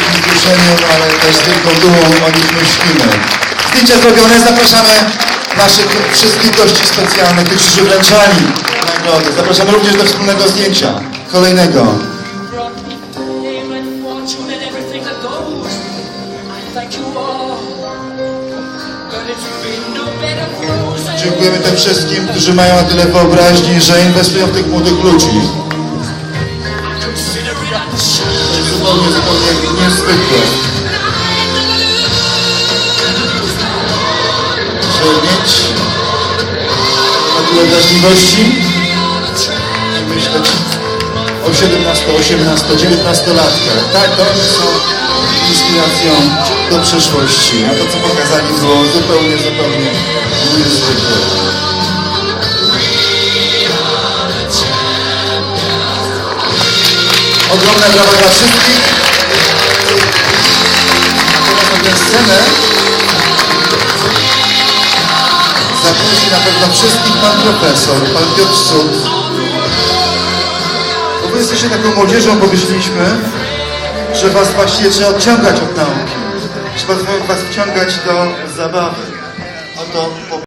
wzruszeniem, ale też wielką dumą o nich myślimy. Zdjęcia zrobione, zapraszamy naszych wszystkich gości specjalnych, tych, którzy wręczali nagrody. Zapraszamy również do wspólnego zdjęcia, kolejnego. Dziękujemy tym wszystkim, którzy mają na tyle wyobraźni, że inwestują w tych młodych ludzi. Zupełnie niezwykłe. Że mieć tyle wrażliwości i myśleć o 17, 18, 19 latkach. Tak, to oni są inspiracją do przyszłości. A to, co pokazali, było zupełnie, zupełnie niezwykłe. Ogromne brawa dla wszystkich. Tę scenę zaprosi na pewno wszystkich pan profesor, pan Piotr Sud. Bo wy jesteście taką młodzieżą, pomyśleliśmy, że was właściwie trzeba odciągać od nauki. Trzeba was wciągać do zabawy. Oto